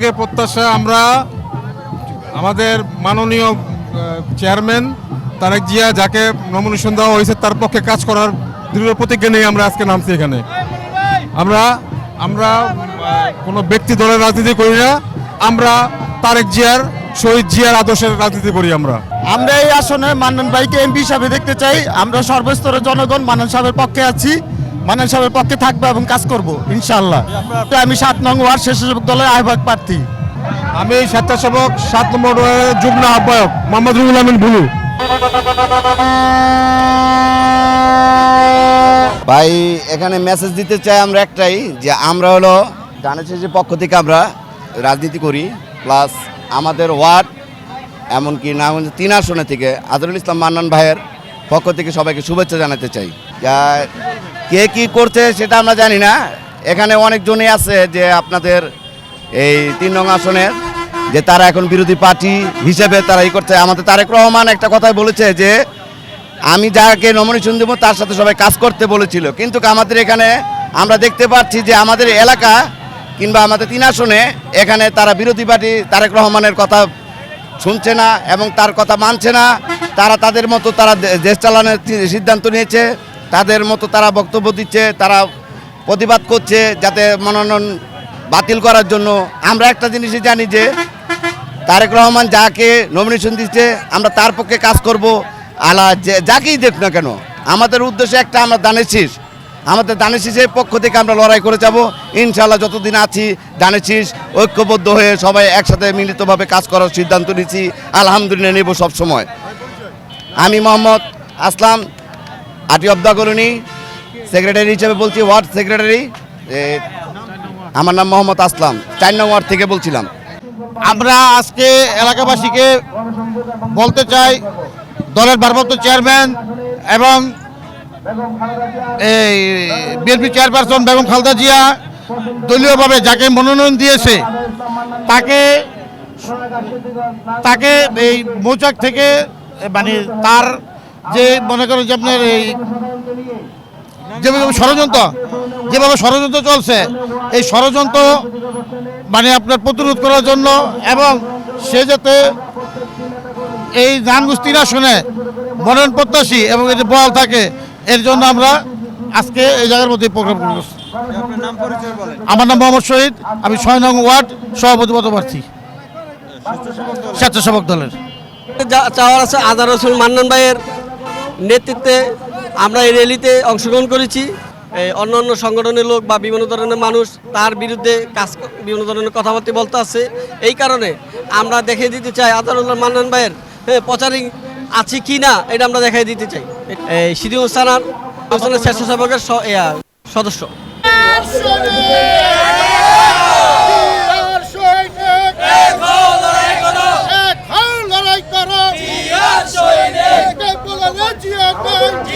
থেকে প্রত্যাশা আমরা আমাদের মাননীয় চেয়ারম্যান তারেক জিয়া যাকে নমিনেশন দেওয়া হয়েছে তার পক্ষে কাজ করার দৃঢ় প্রতিজ্ঞা নিয়ে আমরা আজকে নামছি এখানে। আমরা আমরা কোনো ব্যক্তি দলের রাজনীতি করি না, আমরা তারেক জিয়ার, শহীদ জিয়ার আদর্শের রাজনীতি করি আমরা। আমরা এই আসনে মান্নান ভাইকে এমপি হিসাবে দেখতে চাই। আমরা সর্বস্তরের জনগণ মান্নান সাহেবের পক্ষে আছি। মান্নান সাহেবের পক্ষে থাকব এবং কাজ করব ইনশাল্লাহ আমি সাত নং ওয়ার্ড স্বেচ্ছাসেবক দলের আহ্বায়ক প্রার্থী। আমি স্বেচ্ছাসেবক সাত নম্বর যুগ্ম আহ্বায়ক মোহাম্মদ রুহুল আমিন ভুলু। ভাই এখানে মেসেজ দিতে চাই আমরা একটাই যে আমরা হলো ডানেশের পক্ষ থেকে আমরা রাজনীতি করি প্লাস আমাদের ওয়ার্ড এমনকি না তিন আসনে থেকে আজরুল ইসলাম মান্নান ভাইয়ের পক্ষ থেকে সবাইকে শুভেচ্ছা জানাতে চাই। যা কে কি করছে সেটা আমরা জানি না। এখানে অনেকজনই আছে যে আপনাদের এই তিন নং আসনের যে তারা এখন বিরোধী পার্টি হিসেবে তারা ই করছে। আমাদের তারেক রহমান একটা কথাই বলেছে যে, আমি যাকে নমিনেশন দেবো তার সাথে সবাই কাজ করতে বলেছিল। কিন্তু আমাদের এখানে আমরা দেখতে পাচ্ছি যে আমাদের এলাকা কিংবা আমাদের তিন আসনে এখানে তারা বিরোধী পার্টি তারেক রহমানের কথা শুনছে না এবং তার কথা মানছে না। তারা তাদের মতো তারা দেশ চালানোর সিদ্ধান্ত নিয়েছে। তাদের মতো তারা বক্তব্য দিচ্ছে, তারা প্রতিবাদ করছে যাতে মনোনয়ন বাতিল করার জন্য। আমরা একটা জিনিসই জানি যে, তারেক রহমান যাকে নমিনেশন দিচ্ছে, আমরা তার পক্ষে কাজ করব। আলা যাকেই দেখ না কেন, আমাদের উদ্দেশ্য একটা আমরা দানের শীষ। আমাদের দানের শীষের পক্ষ থেকে আমরা লড়াই করে যাব। ইনশাল্লাহ যতদিন আছি, দানের শীষ ঐক্যবদ্ধ হয়ে সবাই একসাথে মিলিতভাবে কাজ করার সিদ্ধান্ত নিচ্ছি। আলহামদুলিল্লাহ নেব সবসময়। আমি মোহাম্মদ আসলাম। আটি অব্দা কলোনি সেক্রেটারি হিসেবে বলছি ওয়ার্ড সেক্রেটারি আমার নাম মোহাম্মদ আসলাম, চার নং ওয়ার্ড থেকে বলছিলাম। আমরা আজকে এলাকাবাসীকে বলতে চাই, দলের ভারপ্রাপ্ত চেয়ারম্যান এবং এই বিএনপি চেয়ারপারসন বেগম খালদা জিয়া দলীয়ভাবে যাকে মনোনয়ন দিয়েছে, তাকে তাকে এই মৌচাক থেকে মানে তার যে মনে করেন যে আপনার এই যেভাবে ষড়যন্ত্র যেভাবে ষড়যন্ত্র চলছে এই ষড়যন্ত্র মানে আপনার প্রতিরোধ করার জন্য এবং সে যাতে এই ধানগুস্তির আসনে মনোনয়ন প্রত্যাশী এবং এটি বহাল থাকে এর জন্য আমরা আজকে এই জায়গার মধ্যে প্রোগ্রাম করছি আমার নাম মোহাম্মদ শহীদ আমি ছয় নং ওয়ার্ড সভাপতি পদ প্রার্থী স্বেচ্ছাসেবক দলের। যা- চাওয়ার আছে আজার রসুল মান্নান ভাইয়ের। নেতৃত্বে আমরা এই র্যালিতে অংশগ্রহণ করেছি। অন্য অন্য সংগঠনের লোক বা বিভিন্ন ধরনের মানুষ তার বিরুদ্ধে কাজ বিভিন্ন ধরনের কথাবার্তা বলতে আছে। এই কারণে আমরা দেখিয়ে দিতে চাই আজারুল্লাহ মান্নান ভাইয়ের হ্যাঁ, প্রচারিং আছে কি না এটা আমরা দেখাই দিতে চাই। এই সিদ্ধি স্থানার স্বেচ্ছাসেবকের সদস্য। Thank